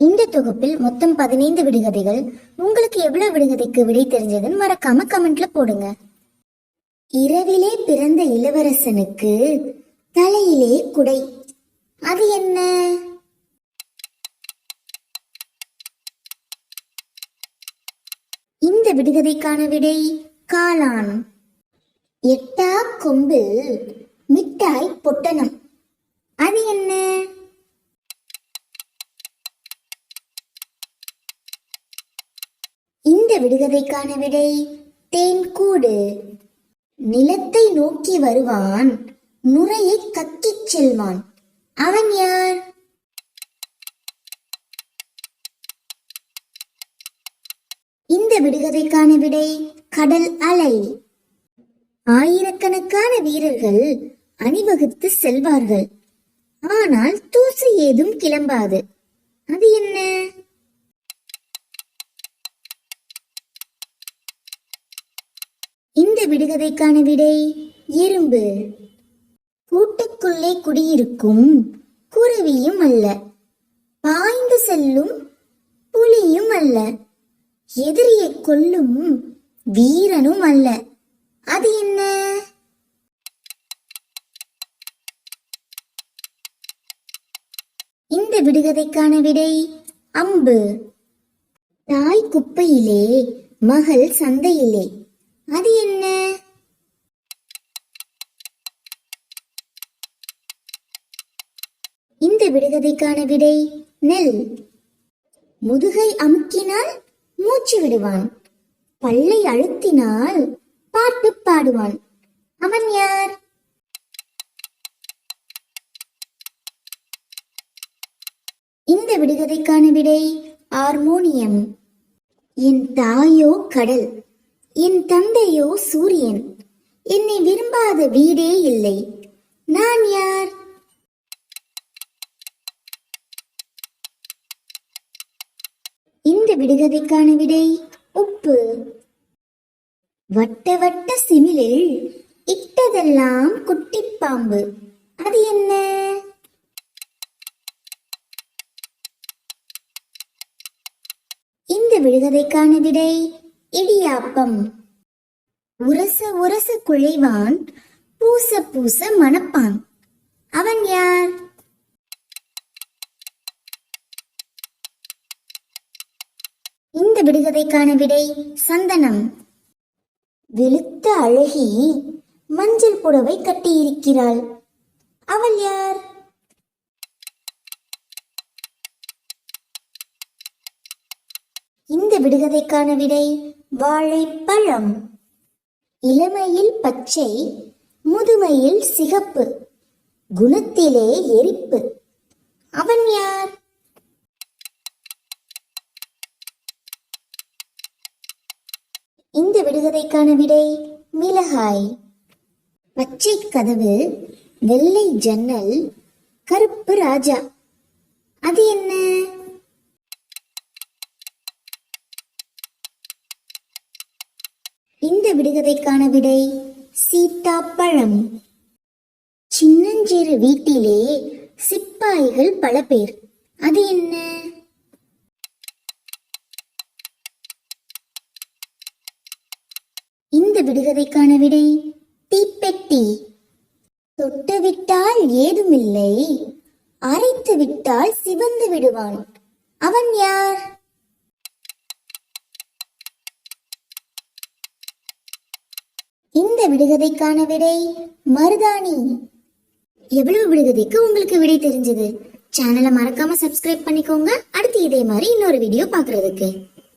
இந்த தொகுப்பில் மொத்தம் பதினைந்து விடுகதைகள். உங்களுக்கு எவ்வளவு விடுகதைக்கு விடை தெரிஞ்சதுன்னு மறக்காம கமெண்ட்ல போடுங்க. இரவிலே பிறந்த இளவரசனுக்கு தலையிலே குடை. அது என்ன? இந்த விடுகதைக்கான விடை காளான். எட்டா கொம்பில் மிட்டாய் பொட்டணம். அது என்ன? இந்த விடுகதைக்கான விடை. தேன் கூடு. நிலத்தை நோக்கி வருவான். நுரையை கக்கிச் செல்வான். அவன் யார்? இந்த விடுகதைக்கான விடை கடல் அலை. ஆயிரக்கணக்கான வீரர்கள் அணிவகுத்து செல்வார்கள். ஆனால் தூசு ஏதும் கிளம்பாது. அது என்ன? இந்த விடுகதைக்கான விடை எறும்பு. கூட்டுக்குள்ளே குடியிருக்கும் குருவியும் அல்ல. பாய்ந்து செல்லும் புலியும் அல்ல. எதிரியை கொல்லும் வீரனும் அல்ல. அது என்ன? இந்த விடுகதைக்கான விடை அம்பு. தாய் குப்பையிலே மகள் சந்தையிலே. அது என்ன? இந்த விடுகதைக்கான விடை நெல். முதுகை அமுக்கினால் மூச்சு விடுவான். பல்லை அழுத்தினால் பாட்டு பாடுவான். அவன் யார்? இந்த விடுகதைக்கான விடை ஹார்மோனியம் என் தாயோ கடல். என் தந்தையோ சூரியன். என்னை விரும்பாத வீடே இல்லை. நான் யார்? இந்த விடுகதைக்கான விடை உப்பு. வட்ட வட்ட சிமிழில் இட்டதெல்லாம் குட்டிப்பாம்பு. அது என்ன? இந்த விடுகதைக்கான விடை இடியாப்பம். உரச உரச குழைவான் பூச பூச மணப்பான். அவன் யார்? இந்த விடுகதைக்கான விடை சந்தனம். வெளுத்த அழகி மஞ்சள் புடவை கட்டியிருக்கிறாள். அவள் யார்? இந்த விடுகதைக்கான விடை வாழைப்பழம். இளமையில் பச்சை முதுமையில் சிகப்பு குணத்திலே எரிப்பு. அவன் யார்? இந்த விடுகதைக்கான விடை மிளகாய். பச்சை கதவு வெள்ளை ஜன்னல் கருப்பு ராஜா. அது என்ன? இந்த விடுகதைக்கான விடை சீத்தாப்பழம். சின்னஞ்சிறு வீட்டிலே சிப்பாய்கள் பல பேர். அது என்ன? இந்த விடுகதைக்கான விடை தீப்பெட்டி. தொட்டு விட்டால் ஏதுமில்லை அரைத்து விட்டால் சிவந்து விடுவான். அவன் யார் இந்த விடுகதைக்கான விடை மருதாணி. எவ்வளவு விடுகதைக்கு உங்களுக்கு விடை தெரிஞ்சது? சேனலை மறக்காம சப்ஸ்கிரைப் பண்ணிக்கோங்க. அடுத்து இதே மாதிரி இன்னொரு வீடியோ பாக்குறதுக்கு